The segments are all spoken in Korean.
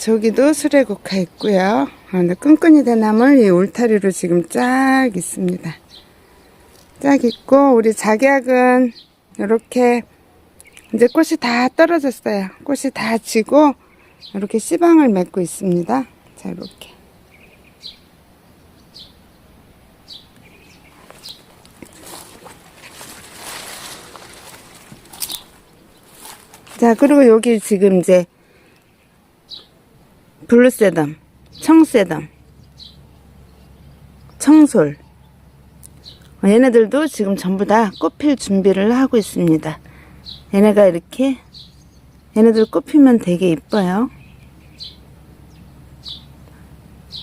저기도 수레국화 있고요. 아, 근데 끈끈이 대나물 이 울타리로 지금 쫙 있습니다. 쫙 있고 우리 작약은 이렇게 이제 꽃이 다 떨어졌어요. 꽃이 다 지고 이렇게 씨방을 맺고 있습니다. 자 이렇게. 자 그리고 여기 지금 이제 블루세덤, 청세덤, 청솔. 어, 얘네들도 지금 전부 다 꽃필 준비를 하고 있습니다. 얘네가 이렇게, 얘네들 꽃피면 되게 이뻐요.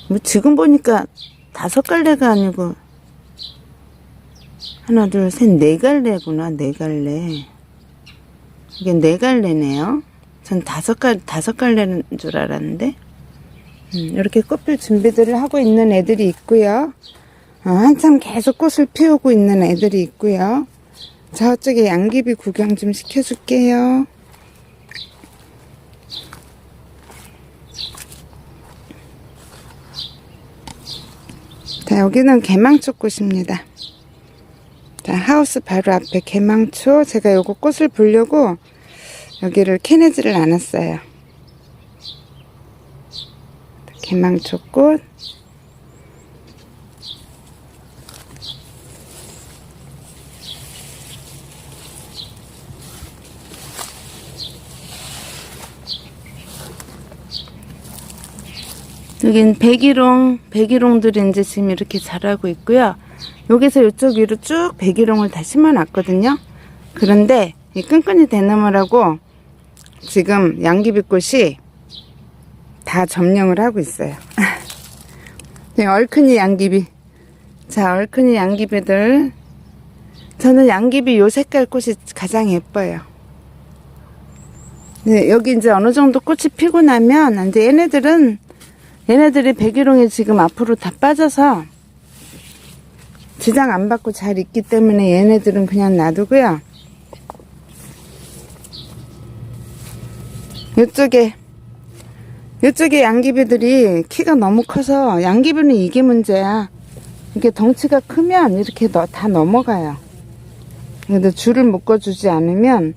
뭐 지금 보니까 다섯 갈래가 아니고, 하나, 둘, 셋, 네 갈래구나, 네 갈래. 이게 네 갈래네요. 전 다섯 갈, 다섯 갈래인 줄 알았는데. 음, 이렇게 꽃필 준비들을 하고 있는 애들이 있고요. 어, 한참 계속 꽃을 피우고 있는 애들이 있고요. 저쪽에 양귀비 구경 좀 시켜줄게요. 자, 여기는 개망초 꽃입니다. 자, 하우스 바로 앞에 개망초. 제가 요거 꽃을 보려고 여기를 캐내지를 않았어요. 개망초꽃 여긴 백일홍, 백일홍들이 이제 지금 이렇게 자라고 있고요. 여기서 이쪽 위로 쭉 백일홍을 다 심어놨거든요. 그런데 이 끈끈이 대나무라고 지금 양귀비꽃이 다 점령을 하고 있어요. 네, 얼큰이 양귀비. 자, 얼큰이 양귀비들. 저는 양귀비 요 색깔 꽃이 가장 예뻐요. 네, 여기 이제 어느 정도 꽃이 피고 나면, 이제 얘네들은, 얘네들이 백일홍이 지금 앞으로 다 빠져서, 지장 안 받고 잘 있기 때문에 얘네들은 그냥 놔두고요. 이쪽에 이쪽에 양귀비들이 키가 너무 커서 양귀비는 이게 문제야. 이게 덩치가 크면 이렇게 너, 다 넘어가요. 근데 줄을 묶어주지 않으면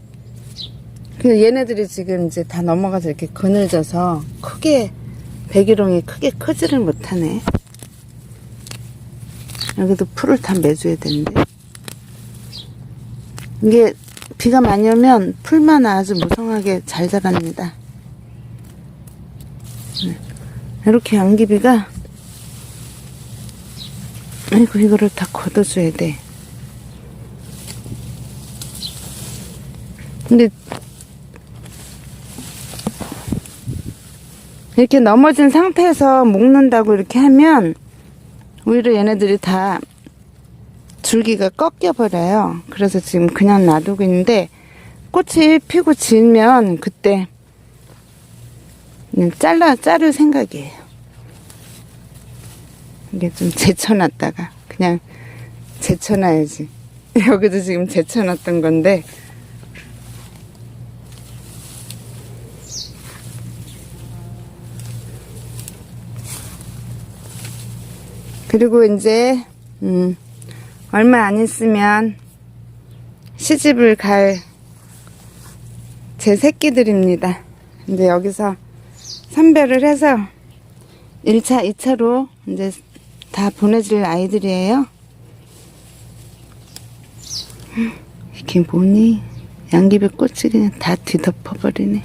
그 얘네들이 지금 이제 다 넘어가서 이렇게 그늘져서 크게 백일홍이 크게 크지를 못하네. 여기도 풀을 다 매줘야 되는데. 이게 비가 많이 오면 풀만 아주 무성하게 잘 자랍니다. 이렇게 양귀비가 아이고 이거를 다 걷어줘야 돼 근데 이렇게 넘어진 상태에서 묶는다고 이렇게 하면 오히려 얘네들이 다 줄기가 꺾여 버려요 그래서 지금 그냥 놔두고 있는데 꽃이 피고 지면 그때 잘라 자를 생각이에요. 이게 좀 제쳐놨다가 그냥 제쳐놔야지. 여기도 지금 제쳐놨던 건데 그리고 이제 음, 얼마 안 있으면 시집을 갈 제 새끼들입니다. 이제 여기서 선별을 해서 1차, 2차로 이제 다 보내줄 아이들이에요. 이게 뭐니? 양귀비 꽃이 그냥 다 뒤덮어버리네.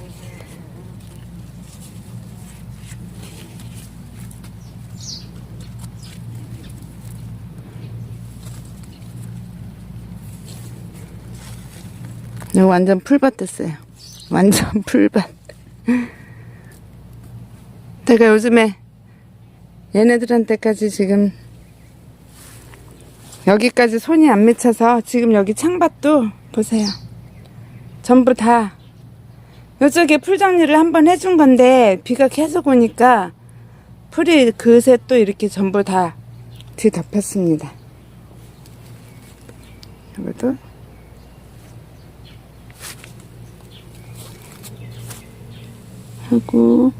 이거 완전 풀밭 됐어요. 완전 풀밭. 제가 요즘에 얘네들한테까지 지금 여기까지 손이 안 맺혀서 지금 여기 창밭도 보세요. 전부 다 이쪽에 풀 정리를 한번 해준 건데 비가 계속 오니까 풀이 그새 또 이렇게 전부 다 뒤덮였습니다. 이것도 하고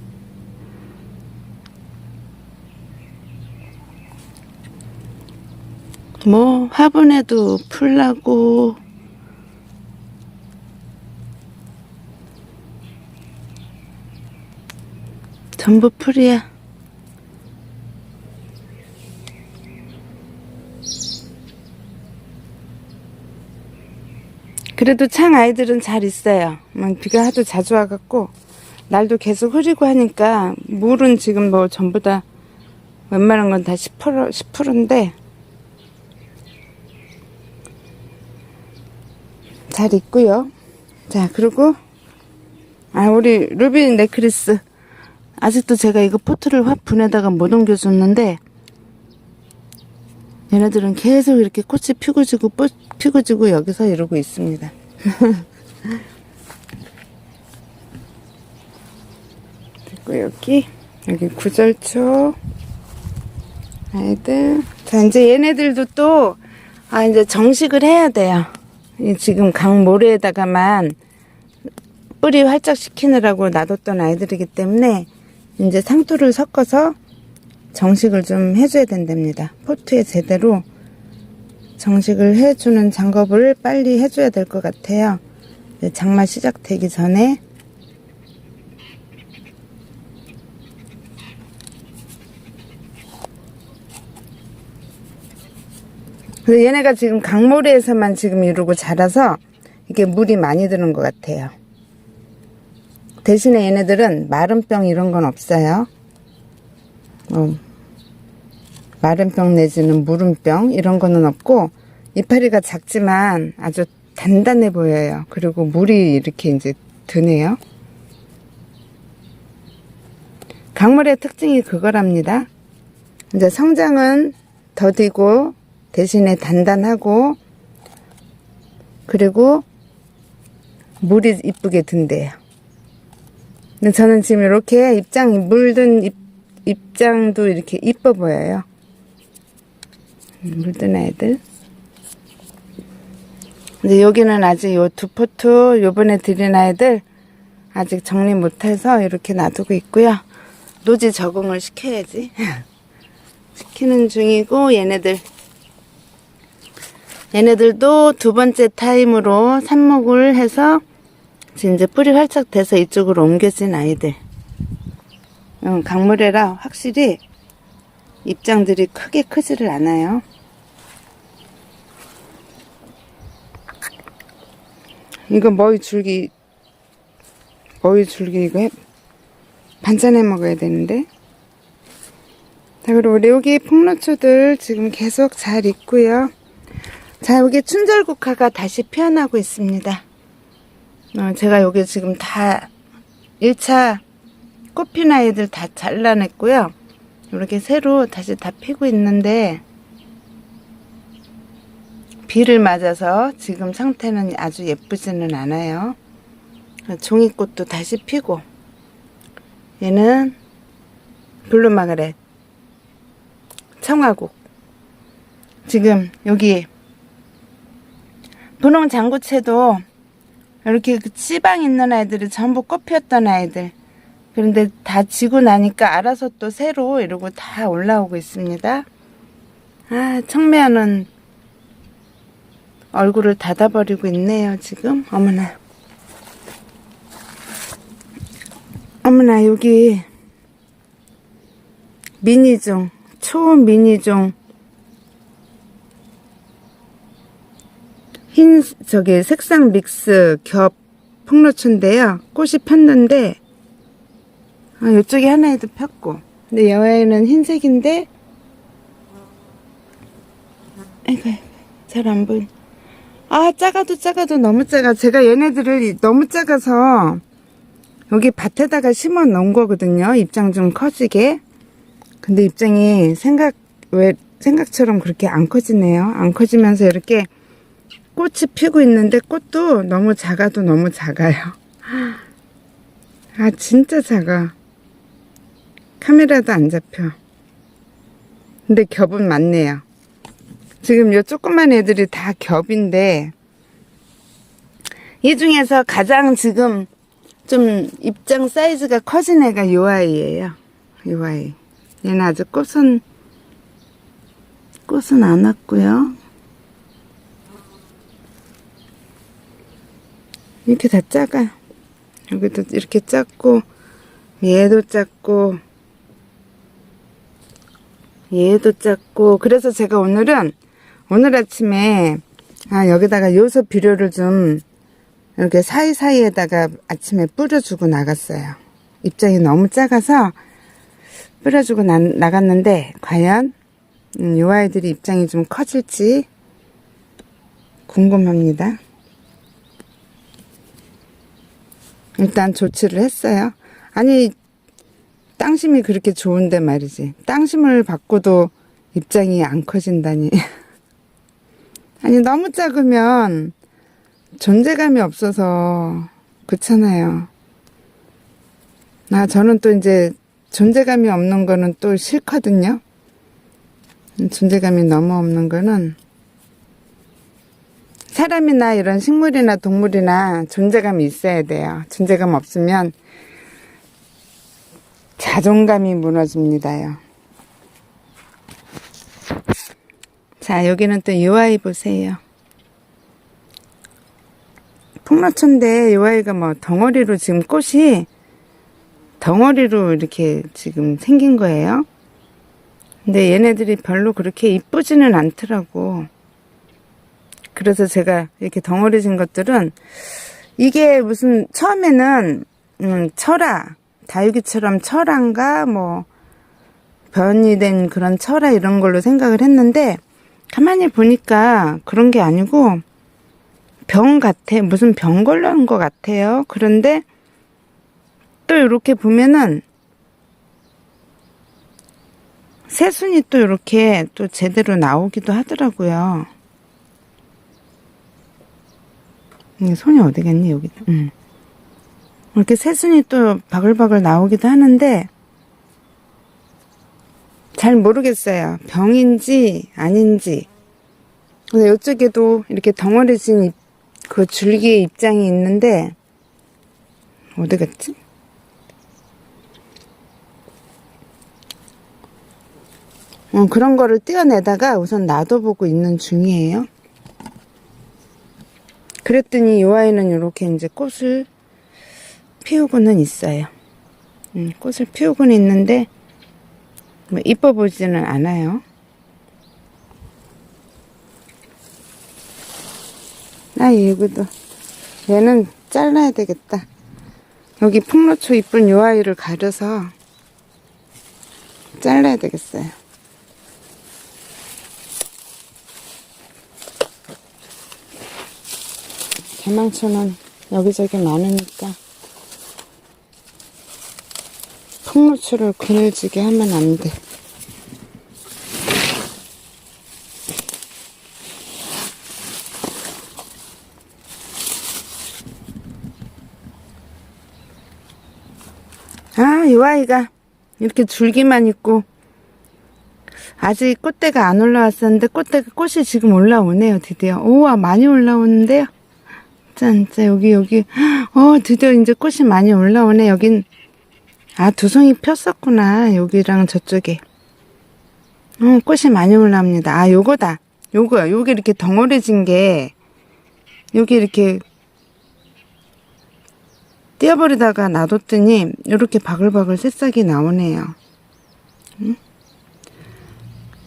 뭐 화분에도 풀 나고 전부 풀이야. 그래도 창 아이들은 잘 있어요. 뭐 비가 하도 자주 와갖고 날도 계속 흐리고 하니까 물은 지금 뭐 전부 다 웬만한 건 다 10% 10%인데 잘 있고요. 자 그리고 아 우리 루비 네크리스 아직도 제가 이거 포트를 화분에다가 못 옮겨줬는데 얘네들은 계속 이렇게 꽃이 피고 지고 꽃 피고 지고 여기서 이러고 있습니다. 그리고 여기 여기 구절초 아이들 자 이제 얘네들도 또 아 이제 정식을 해야 돼요. 이 지금 강 모래에다가만 뿌리 활짝 시키느라고 놔뒀던 아이들이기 때문에 이제 상토를 섞어서 정식을 좀 해줘야 된답니다. 포트에 제대로 정식을 해주는 작업을 빨리 해줘야 될 것 같아요. 장마 시작되기 전에 근데 얘네가 지금 강모래에서만 지금 이러고 자라서 이게 물이 많이 드는 것 같아요. 대신에 얘네들은 마른병 이런 건 없어요. 어, 마른병 내지는 무름병 이런 거는 없고 이파리가 작지만 아주 단단해 보여요. 그리고 물이 이렇게 이제 드네요. 강물의 특징이 그거랍니다. 이제 성장은 더디고 대신에 단단하고 그리고 물이 이쁘게 든대요. 근데 저는 지금 이렇게 입장 물든 입, 입장도 이렇게 이뻐 보여요. 음, 물든 아이들. 근데 여기는 아직 요 두 포트 요번에 드린 아이들 아직 정리 못해서 이렇게 놔두고 있고요. 노지 적응을 시켜야지. 시키는 중이고 얘네들 얘네들도 두 번째 타임으로 삽목을 해서 이제 뿌리 활짝 돼서 이쪽으로 옮겨진 아이들. 응, 강물에라 확실히 입장들이 크게 크지를 않아요. 이거 머위 줄기, 머위 줄기 이거 해, 반찬해 먹어야 되는데. 자, 그리고 우리 여기 폭로초들 지금 계속 잘 있고요. 자, 여기 춘절국화가 다시 피어나고 있습니다. 어, 제가 여기 지금 다 1차 꽃핀 아이들 다 잘라냈고요. 이렇게 새로 다시 다 피고 있는데 비를 맞아서 지금 상태는 아주 예쁘지는 않아요. 종이꽃도 다시 피고 얘는 블루마그렛 청화국 지금 여기 분홍 장구채도 이렇게 그 씨방 있는 아이들이 전부 꽃 피었던 아이들. 그런데 다 지고 나니까 알아서 또 새로 이러고 다 올라오고 있습니다. 아, 청매연은 얼굴을 닫아버리고 있네요, 지금. 어머나. 어머나, 여기 미니종, 초미니종 흰 저기 색상 믹스 겹 폭로초인데요. 꽃이 폈는데 아, 이쪽에 하나에도 폈고. 근데 여기는 흰색인데 아이고 잘 안 보인 아 작아도 작아도 너무 작아. 제가 얘네들을 너무 작아서 여기 밭에다가 심어 놓은 거거든요. 입장 좀 커지게. 근데 입장이 생각 왜 생각처럼 그렇게 안 커지네요. 안 커지면서 이렇게 꽃이 피고 있는데 꽃도 너무 작아도 너무 작아요. 아, 진짜 작아. 카메라도 안 잡혀. 근데 겹은 많네요. 지금 요 조그만 애들이 다 겹인데 이 중에서 가장 지금 좀 입장 사이즈가 커진 애가 요 아이예요. 요 아이. 얘는 아직 꽃은 꽃은 안 왔고요. 이렇게 다 작아. 여기도 이렇게 작고 얘도 작고 얘도 작고 그래서 제가 오늘은 오늘 아침에 아 여기다가 요소 비료를 좀 이렇게 사이사이에다가 아침에 뿌려주고 나갔어요. 입장이 너무 작아서 뿌려주고 나, 나갔는데 과연 음, 요 아이들이 입장이 좀 커질지 궁금합니다. 일단 조치를 했어요. 아니 땅심이 그렇게 좋은데 말이지. 땅심을 받고도 입장이 안 커진다니. 아니 너무 작으면 존재감이 없어서 그렇잖아요. 나 저는 또 이제 존재감이 없는 거는 또 싫거든요. 존재감이 너무 없는 거는 사람이나 이런 식물이나 동물이나 존재감이 있어야 돼요. 존재감 없으면 자존감이 무너집니다요. 자, 여기는 또이 아이 보세요. 풍로초인데 이 아이가 뭐 덩어리로 지금 꽃이 덩어리로 이렇게 지금 생긴 거예요. 근데 얘네들이 별로 그렇게 이쁘지는 않더라고. 그래서 제가 이렇게 덩어리진 것들은 이게 무슨 처음에는 음, 철화 다육이처럼 철화인가 뭐 변이 된 그런 철화 이런 걸로 생각을 했는데 가만히 보니까 그런 게 아니고 병 같아 무슨 병 걸려는 것 같아요. 그런데 또 이렇게 보면은 새순이 또 이렇게 또 제대로 나오기도 하더라고요. 이게 손이 어디 갔니 여기? 응. 이렇게 새순이 또 바글바글 나오기도 하는데 잘 모르겠어요. 병인지 아닌지. 근데 이쪽에도 이렇게 덩어리진 잎, 그 줄기의 입장이 있는데 어디 갔지? 어, 그런 거를 떼어내다가 우선 놔둬보고 있는 중이에요. 그랬더니 이 아이는 이렇게 이제 꽃을 피우고는 있어요. 음, 꽃을 피우고는 있는데 뭐 이뻐 보지는 않아요. 아, 얘구도 얘는 잘라야 되겠다. 여기 풍로초 이쁜 요 아이를 가려서 잘라야 되겠어요. 개망초는 여기저기 많으니까 풍로초를 그늘지게 하면 안 돼. 아, 이 아이가 이렇게 줄기만 있고 아직 꽃대가 안 올라왔었는데 꽃대가 꽃이 지금 올라오네요 드디어 우와 많이 올라오는데요 짠, 짠 여기 여기 어 드디어 이제 꽃이 많이 올라오네 여긴 아 두송이 폈었구나 여기랑 저쪽에 어 꽃이 많이 올라옵니다 아 요거다 요거 요게 이렇게 덩어리진 게 여기 이렇게 떼어버리다가 놔뒀더니 이렇게 바글바글 새싹이 나오네요. 응?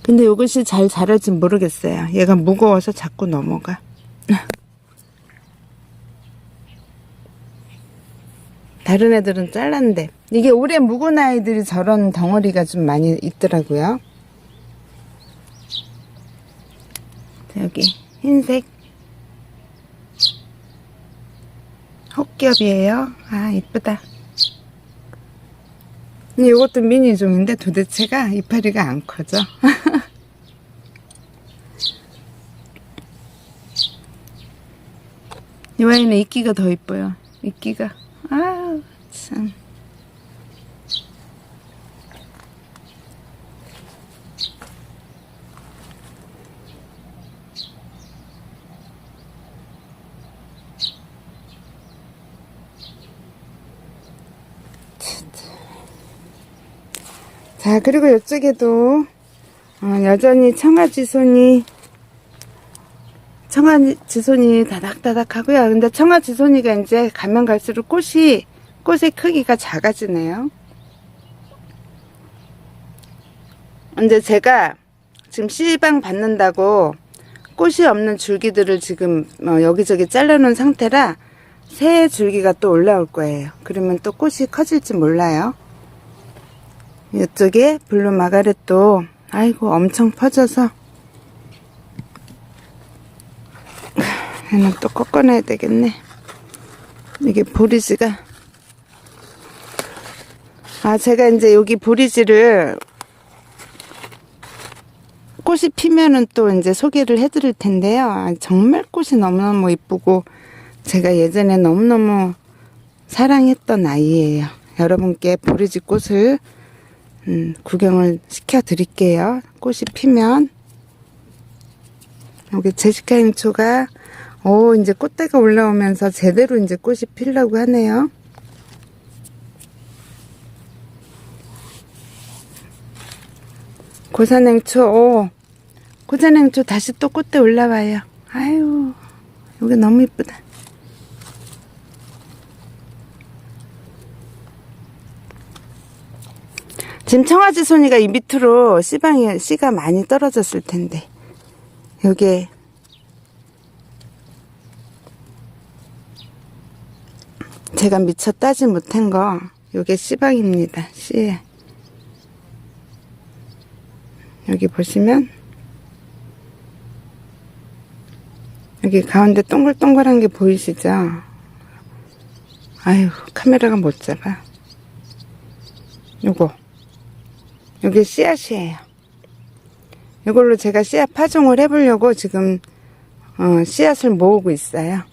근데 이것이 잘 자랄지 모르겠어요. 얘가 무거워서 자꾸 넘어가. 다른 애들은 잘랐는데 이게 올해 묵은 아이들이 저런 덩어리가 좀 많이 있더라고요. 자, 여기 흰색 헛겹이에요. 아, 이쁘다. 이것도 미니종인데 도대체가 이파리가 안 커져. 이 와인은 이끼가 더 이뻐요. 이끼가. 아우 참 자 그리고 이쪽에도 어, 여전히 청아지손이 청아 지손이 다닥다닥 하고요. 근데 청아 지손이가 이제 가면 갈수록 꽃이 꽃의 크기가 작아지네요. 근데 제가 지금 씨방 받는다고 꽃이 없는 줄기들을 지금 어, 여기저기 잘라놓은 상태라 새 줄기가 또 올라올 거예요. 그러면 또 꽃이 커질지 몰라요. 이쪽에 블루 마가렛도 아이고 엄청 퍼져서 얘는 또 꺾어놔야 되겠네. 이게 보리지가 아 제가 이제 여기 보리지를 꽃이 피면은 또 이제 소개를 해드릴 텐데요. 아, 정말 꽃이 너무너무 이쁘고 제가 예전에 너무너무 사랑했던 아이예요. 여러분께 보리지 꽃을 음, 구경을 시켜 드릴게요. 꽃이 피면 여기 제시카 행초가 오 이제 꽃대가 올라오면서 제대로 이제 꽃이 피려고 하네요. 고산행초 오 고산행초 다시 또 꽃대 올라와요. 아유 여기 너무 이쁘다. 지금 청아지 손이가 이 밑으로 씨방에 씨가 많이 떨어졌을 텐데 요게 제가 미처 따지 못한 거 요게 씨방입니다. 씨. 여기 보시면 여기 가운데 동글동글한 게 보이시죠? 아유 카메라가 못 잡아. 요거. 이게 씨앗이에요. 이걸로 제가 씨앗 파종을 해보려고 지금 어, 씨앗을 모으고 있어요.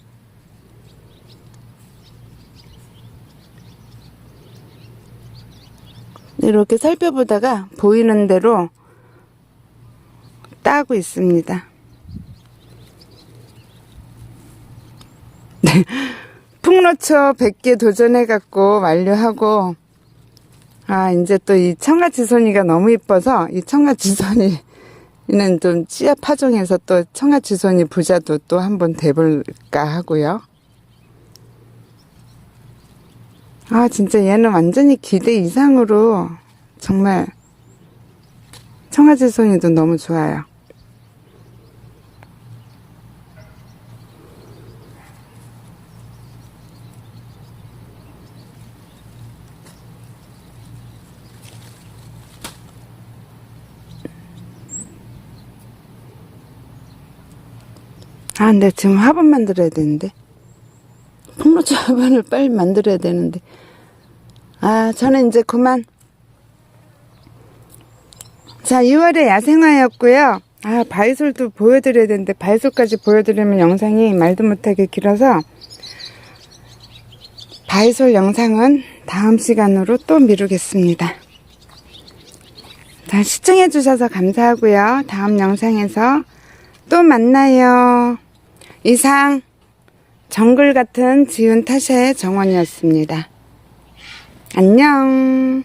이렇게 살펴보다가 보이는 대로 따고 있습니다. 네. 풍로초 100개 도전해갖고 완료하고 아, 이제 또 이 청아지손이가 너무 이뻐서 이 청아지손이는 좀 씨앗 파종해서 또 청아지손이 부자도 또 한번 돼볼까 하고요. 아, 진짜 얘는 완전히 기대 이상으로 정말 청아지손이도 너무 좋아요. 아, 근데 지금 화분 만들어야 되는데. 폭로초 화분을 빨리 만들어야 되는데. 아, 저는 이제 그만. 자, 2월에 야생화였고요. 아, 바이솔도 보여드려야 되는데, 바이솔까지 보여드리면 영상이 말도 못하게 길어서, 바이솔 영상은 다음 시간으로 또 미루겠습니다. 자, 시청해 주셔서 감사하고요. 다음 영상에서 또 만나요. 이상 정글 같은 지운 타샤의 정원이었습니다. 안녕.